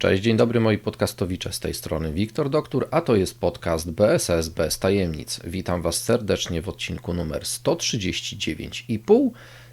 Cześć, dzień dobry moi podcastowicze, z tej strony Wiktor Doktor, a to jest podcast BSS bez tajemnic. Witam Was serdecznie w odcinku numer 139,5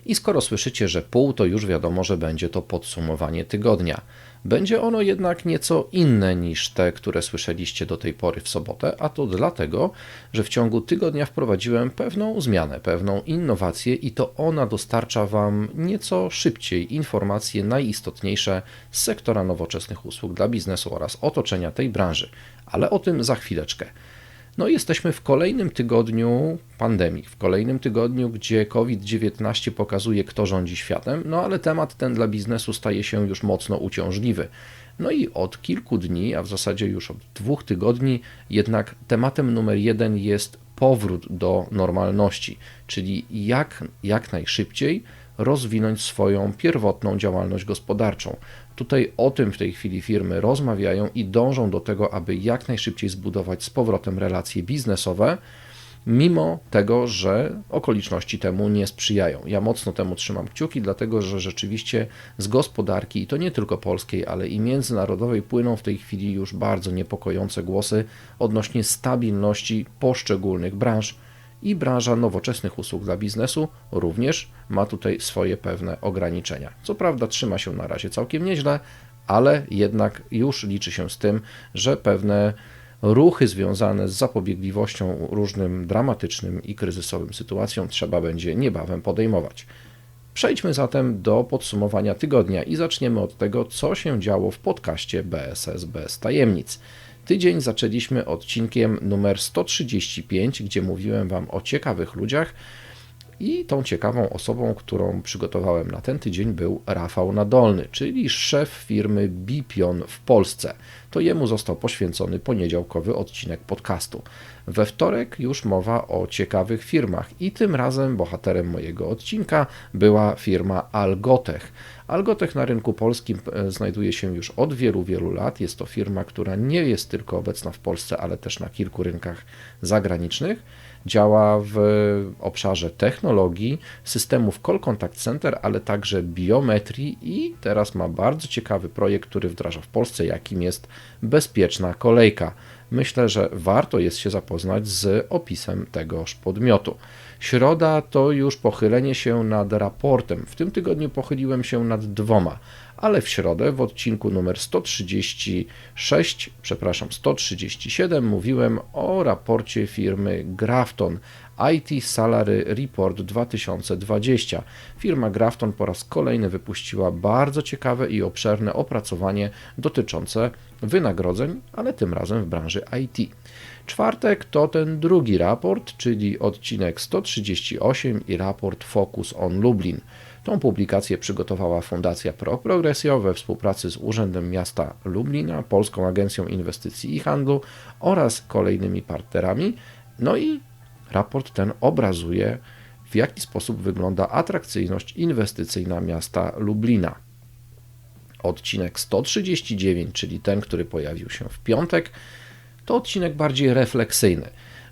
i skoro słyszycie, że pół, to już wiadomo, że będzie to podsumowanie tygodnia. Będzie ono jednak nieco inne niż te, które słyszeliście do tej pory w sobotę, a to dlatego, że w ciągu tygodnia wprowadziłem pewną zmianę, pewną innowację i to ona dostarcza Wam nieco szybciej informacje najistotniejsze z sektora nowoczesnych usług dla biznesu oraz otoczenia tej branży. Ale o tym za chwileczkę. No, jesteśmy w kolejnym tygodniu pandemii, w kolejnym tygodniu, gdzie COVID-19 pokazuje, kto rządzi światem, no ale temat ten dla biznesu staje się już mocno uciążliwy. No i od kilku dni, a w zasadzie już od dwóch tygodni, jednak tematem numer jeden jest powrót do normalności, czyli jak, jak najszybciej rozwinąć swoją pierwotną działalność gospodarczą. Tutaj o tym w tej chwili firmy rozmawiają i dążą do tego, aby jak najszybciej zbudować z powrotem relacje biznesowe, mimo tego, że okoliczności temu nie sprzyjają. Ja mocno temu trzymam kciuki, dlatego że rzeczywiście z gospodarki, i to nie tylko polskiej, ale i międzynarodowej, płyną w tej chwili już bardzo niepokojące głosy odnośnie stabilności poszczególnych branż i branża nowoczesnych usług dla biznesu również ma tutaj swoje pewne ograniczenia. Co prawda trzyma się na razie całkiem nieźle, ale jednak już liczy się z tym, że pewne ruchy związane z zapobiegliwością różnym dramatycznym i kryzysowym sytuacjom trzeba będzie niebawem podejmować. Przejdźmy zatem do podsumowania tygodnia i zaczniemy od tego, co się działo w podcaście BSS bez tajemnic. Tydzień zaczęliśmy odcinkiem numer 135, gdzie mówiłem Wam o ciekawych ludziach. I tą ciekawą osobą, którą przygotowałem na ten tydzień, był Rafał Nadolny, czyli szef firmy Bipion w Polsce. To jemu został poświęcony poniedziałkowy odcinek podcastu. We wtorek już mowa o ciekawych firmach, i tym razem bohaterem mojego odcinka była firma Algotech. Algotech na rynku polskim e, znajduje się już od wielu, wielu lat. Jest to firma, która nie jest tylko obecna w Polsce, ale też na kilku rynkach zagranicznych. Działa w obszarze technologii, systemów Call Contact Center, ale także biometrii i teraz ma bardzo ciekawy projekt, który wdraża w Polsce, jakim jest bezpieczna kolejka. Myślę, że warto jest się zapoznać z opisem tegoż podmiotu. Środa to już pochylenie się nad raportem. W tym tygodniu pochyliłem się nad dwoma, ale w środę w odcinku numer 136, przepraszam, 137 mówiłem o raporcie firmy Grafton IT Salary Report 2020. Firma Grafton po raz kolejny wypuściła bardzo ciekawe i obszerne opracowanie dotyczące wynagrodzeń, ale tym razem w branży IT. Czwartek to ten drugi raport, czyli odcinek 138 i raport Focus on Lublin. Tą publikację przygotowała Fundacja Pro Progressio we współpracy z Urzędem Miasta Lublina, Polską Agencją Inwestycji i Handlu oraz kolejnymi partnerami. No i raport ten obrazuje, w jaki sposób wygląda atrakcyjność inwestycyjna miasta Lublina. Odcinek 139, czyli ten, który pojawił się w piątek, to odcinek bardziej refleksyjny.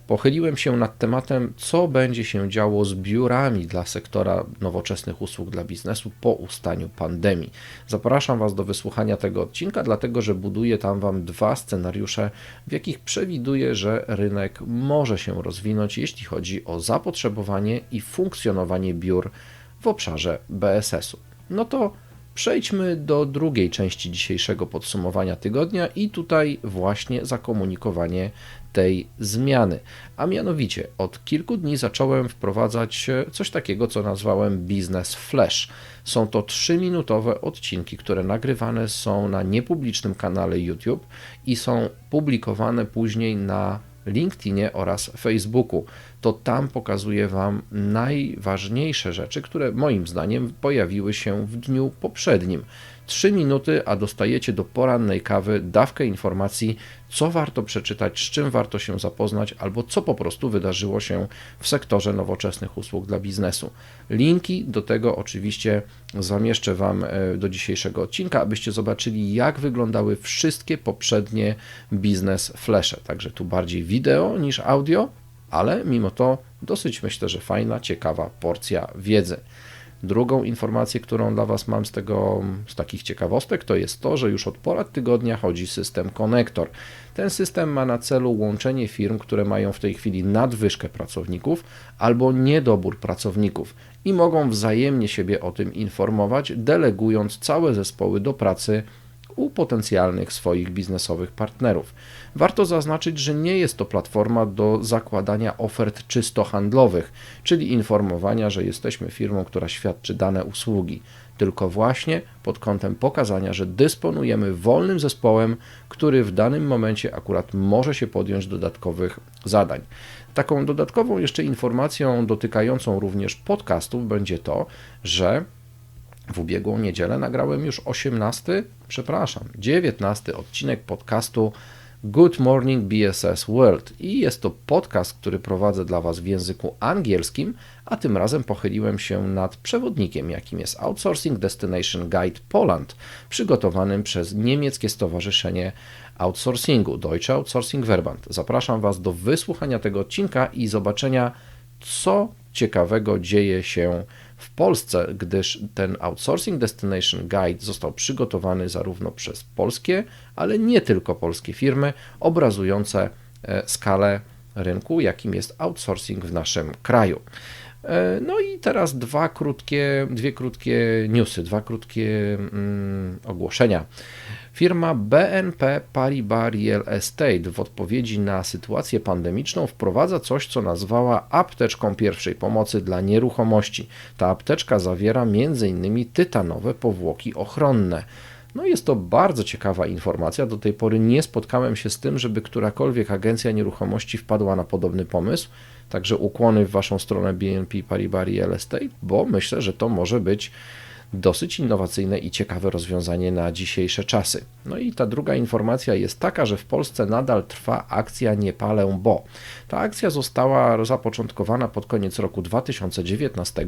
Pochyliłem się nad tematem, co będzie się działo z biurami dla sektora nowoczesnych usług dla biznesu po ustaniu pandemii. Zapraszam Was do wysłuchania tego odcinka, dlatego że buduję tam Wam dwa scenariusze, w jakich przewiduję, że rynek może się rozwinąć, jeśli chodzi o zapotrzebowanie i funkcjonowanie biur w obszarze BSS-u. No to Przejdźmy do drugiej części dzisiejszego podsumowania tygodnia i tutaj właśnie zakomunikowanie tej zmiany. A mianowicie od kilku dni zacząłem wprowadzać coś takiego, co nazwałem Business Flash. Są to 3-minutowe odcinki, które nagrywane są na niepublicznym kanale YouTube i są publikowane później na LinkedInie oraz Facebooku. To tam pokazuję Wam najważniejsze rzeczy, które moim zdaniem pojawiły się w dniu poprzednim. 3 minuty, a dostajecie do porannej kawy dawkę informacji, co warto przeczytać, z czym warto się zapoznać, albo co po prostu wydarzyło się w sektorze nowoczesnych usług dla biznesu. Linki do tego oczywiście zamieszczę Wam e, do dzisiejszego odcinka, abyście zobaczyli, jak wyglądały wszystkie poprzednie biznes flesze. Także tu bardziej wideo niż audio, ale mimo to dosyć myślę, że fajna, ciekawa porcja wiedzy. Drugą informację, którą dla Was mam z tego, z takich ciekawostek, to jest to, że już od ponad tygodnia chodzi system Connector. Ten system ma na celu łączenie firm, które mają w tej chwili nadwyżkę pracowników albo niedobór pracowników i mogą wzajemnie siebie o tym informować, delegując całe zespoły do pracy u potencjalnych swoich biznesowych partnerów. Warto zaznaczyć, że nie jest to platforma do zakładania ofert czysto handlowych, czyli informowania, że jesteśmy firmą, która świadczy dane usługi, tylko właśnie pod kątem pokazania, że dysponujemy wolnym zespołem, który w danym momencie akurat może się podjąć dodatkowych zadań. Taką dodatkową jeszcze informacją dotykającą również podcastów będzie to, że w ubiegłą niedzielę nagrałem już 18, przepraszam, 19 odcinek podcastu Good Morning BSS World i jest to podcast, który prowadzę dla Was w języku angielskim, a tym razem pochyliłem się nad przewodnikiem, jakim jest Outsourcing Destination Guide Poland, przygotowanym przez niemieckie stowarzyszenie outsourcingu Deutsche Outsourcing Verband. Zapraszam Was do wysłuchania tego odcinka i zobaczenia, co ciekawego dzieje się w Polsce, gdyż ten Outsourcing Destination Guide został przygotowany zarówno przez polskie, ale nie tylko polskie firmy, obrazujące e, skalę rynku, jakim jest outsourcing w naszym kraju. E, no i teraz dwa krótkie, dwie krótkie newsy, dwa krótkie mm, ogłoszenia. Firma BNP Paribas Real Estate w odpowiedzi na sytuację pandemiczną wprowadza coś, co nazwała apteczką pierwszej pomocy dla nieruchomości. Ta apteczka zawiera m.in. tytanowe powłoki ochronne. No jest to bardzo ciekawa informacja. Do tej pory nie spotkałem się z tym, żeby którakolwiek agencja nieruchomości wpadła na podobny pomysł. Także ukłony w Waszą stronę BNP Paribas Real Estate, bo myślę, że to może być dosyć innowacyjne i ciekawe rozwiązanie na dzisiejsze czasy. No i ta druga informacja jest taka, że w Polsce nadal trwa akcja Nie palę, bo. Ta akcja została zapoczątkowana pod koniec roku 2019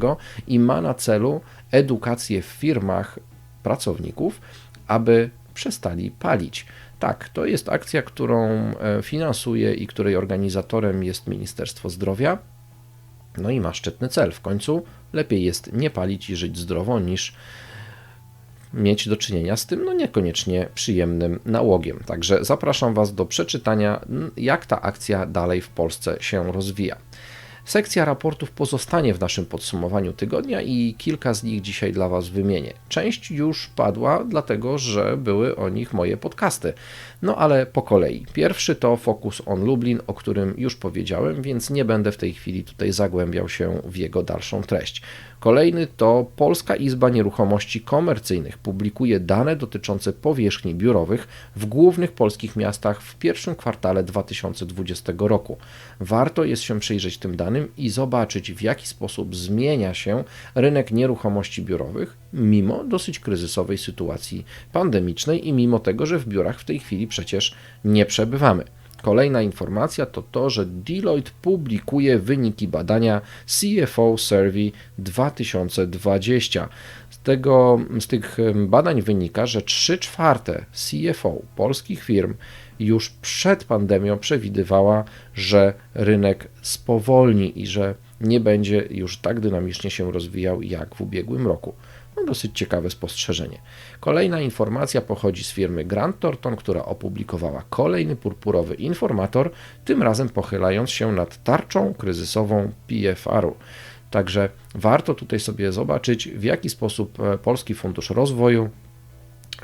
i ma na celu edukację w firmach pracowników, aby przestali palić. Tak, to jest akcja, którą e, finansuje i której organizatorem jest Ministerstwo Zdrowia. No i ma szczytny cel. W końcu lepiej jest nie palić i żyć zdrowo, niż mieć do czynienia z tym no niekoniecznie przyjemnym nałogiem. Także zapraszam Was do przeczytania, jak ta akcja dalej w Polsce się rozwija. Sekcja raportów pozostanie w naszym podsumowaniu tygodnia i kilka z nich dzisiaj dla Was wymienię. Część już padła, dlatego że były o nich moje podcasty. No ale po kolei. Pierwszy to Focus on Lublin, o którym już powiedziałem, więc nie będę w tej chwili tutaj zagłębiał się w jego dalszą treść. Kolejny to Polska Izba Nieruchomości Komercyjnych publikuje dane dotyczące powierzchni biurowych w głównych polskich miastach w pierwszym kwartale 2020 roku. Warto jest się przyjrzeć tym danym i zobaczyć, w jaki sposób zmienia się rynek nieruchomości biurowych, mimo dosyć kryzysowej sytuacji pandemicznej i mimo tego, że w biurach w tej chwili przecież nie przebywamy. Kolejna informacja to to, że Deloitte publikuje wyniki badania CFO Survey 2020. Z, tego, z tych badań wynika, że 3 czwarte CFO polskich firm już przed pandemią przewidywała, że rynek spowolni i że nie będzie już tak dynamicznie się rozwijał jak w ubiegłym roku. No, dosyć ciekawe spostrzeżenie. Kolejna informacja pochodzi z firmy Grant Thornton, która opublikowała kolejny purpurowy informator, tym razem pochylając się nad tarczą kryzysową PFR-u. Także warto tutaj sobie zobaczyć, w jaki sposób e, Polski Fundusz Rozwoju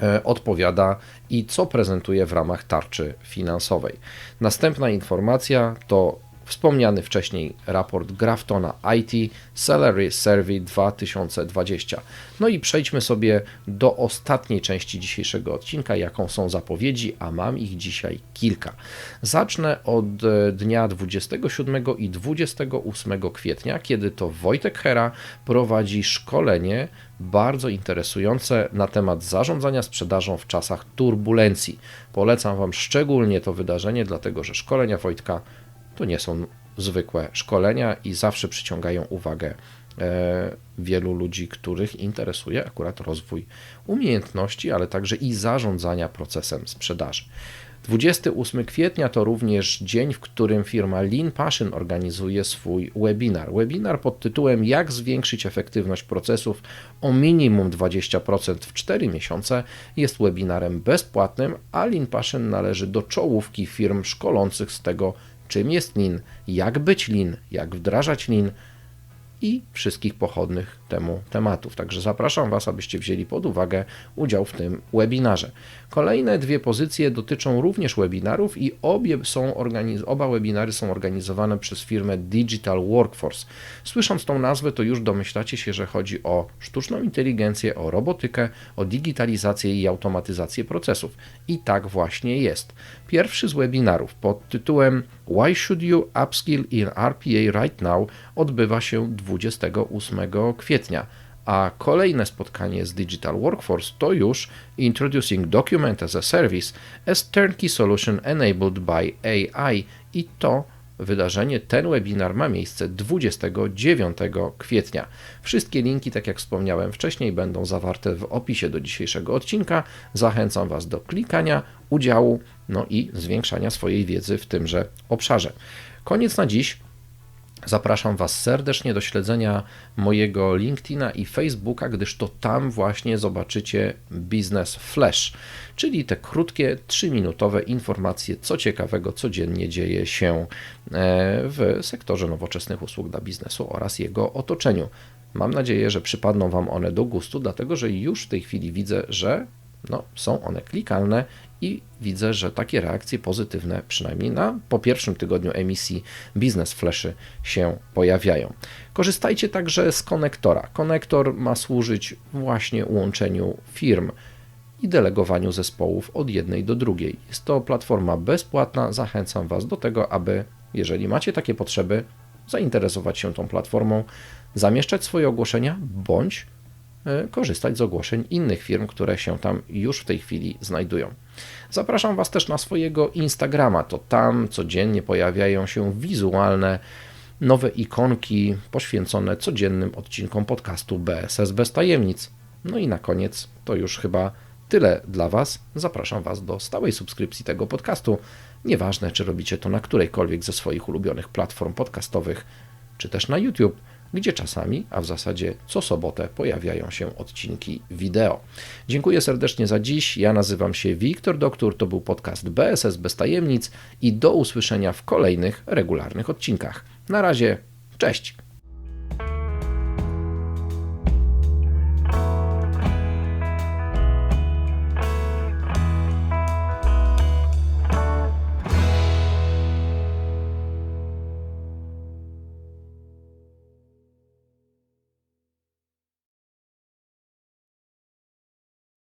e, odpowiada i co prezentuje w ramach tarczy finansowej. Następna informacja to Wspomniany wcześniej raport Graftona IT Salary Survey 2020. No i przejdźmy sobie do ostatniej części dzisiejszego odcinka, jaką są zapowiedzi, a mam ich dzisiaj kilka. Zacznę od e, dnia 27 i 28 kwietnia, kiedy to Wojtek Hera prowadzi szkolenie bardzo interesujące na temat zarządzania sprzedażą w czasach turbulencji. Polecam Wam szczególnie to wydarzenie, dlatego że szkolenia Wojtka to nie są zwykłe szkolenia i zawsze przyciągają uwagę e, wielu ludzi, których interesuje akurat rozwój umiejętności, ale także i zarządzania procesem sprzedaży. 28 kwietnia to również dzień, w którym firma Lean Passion organizuje swój webinar. Webinar pod tytułem Jak zwiększyć efektywność procesów o minimum 20% w 4 miesiące jest webinarem bezpłatnym, a Lean Passion należy do czołówki firm szkolących z tego, czym jest Lean, jak być Lean, jak wdrażać Lean i wszystkich pochodnych temu tematów. Także zapraszam Was, abyście wzięli pod uwagę udział w tym webinarze. Kolejne dwie pozycje dotyczą również webinarów i obie są oba webinary są organizowane przez firmę Digital Workforce. Słysząc tą nazwę, to już domyślacie się, że chodzi o sztuczną inteligencję, o robotykę, o digitalizację i automatyzację procesów. I tak właśnie jest. Pierwszy z webinarów pod tytułem Why should you upskill in RPA right now? Odbywa się 28 kwietnia. A kolejne spotkanie z Digital Workforce to już Introducing Document as a Service as Turnkey Solution Enabled by AI i to wydarzenie, ten webinar ma miejsce 29 kwietnia. Wszystkie linki, tak jak wspomniałem wcześniej, będą zawarte w opisie do dzisiejszego odcinka. Zachęcam Was do klikania, udziału, no i zwiększania swojej wiedzy w tymże obszarze. Koniec na dziś. Zapraszam Was serdecznie do śledzenia mojego LinkedIna i Facebooka, gdyż to tam właśnie zobaczycie Business Flash, czyli te krótkie, 3-minutowe informacje, co ciekawego codziennie dzieje się e, w sektorze nowoczesnych usług dla biznesu oraz jego otoczeniu. Mam nadzieję, że przypadną Wam one do gustu, dlatego że już w tej chwili widzę, że no, są one klikalne i widzę, że takie reakcje pozytywne, przynajmniej na po pierwszym tygodniu emisji Business Flashy się pojawiają. Korzystajcie także z konektora. Konektor ma służyć właśnie łączeniu firm i delegowaniu zespołów od jednej do drugiej. Jest to platforma bezpłatna. Zachęcam Was do tego, aby, jeżeli macie takie potrzeby, zainteresować się tą platformą, zamieszczać swoje ogłoszenia bądź korzystać z ogłoszeń innych firm, które się tam już w tej chwili znajdują. Zapraszam Was też na swojego Instagrama. To tam codziennie pojawiają się wizualne nowe ikonki poświęcone codziennym odcinkom podcastu BSS bez tajemnic. No i na koniec to już chyba tyle dla Was. Zapraszam Was do stałej subskrypcji tego podcastu. Nieważne, czy robicie to na którejkolwiek ze swoich ulubionych platform podcastowych, czy też na YouTube gdzie czasami, a w zasadzie co sobotę pojawiają się odcinki wideo. Dziękuję serdecznie za dziś. Ja nazywam się Wiktor Doktor, to był podcast BSS bez tajemnic i do usłyszenia w kolejnych regularnych odcinkach. Na razie, cześć!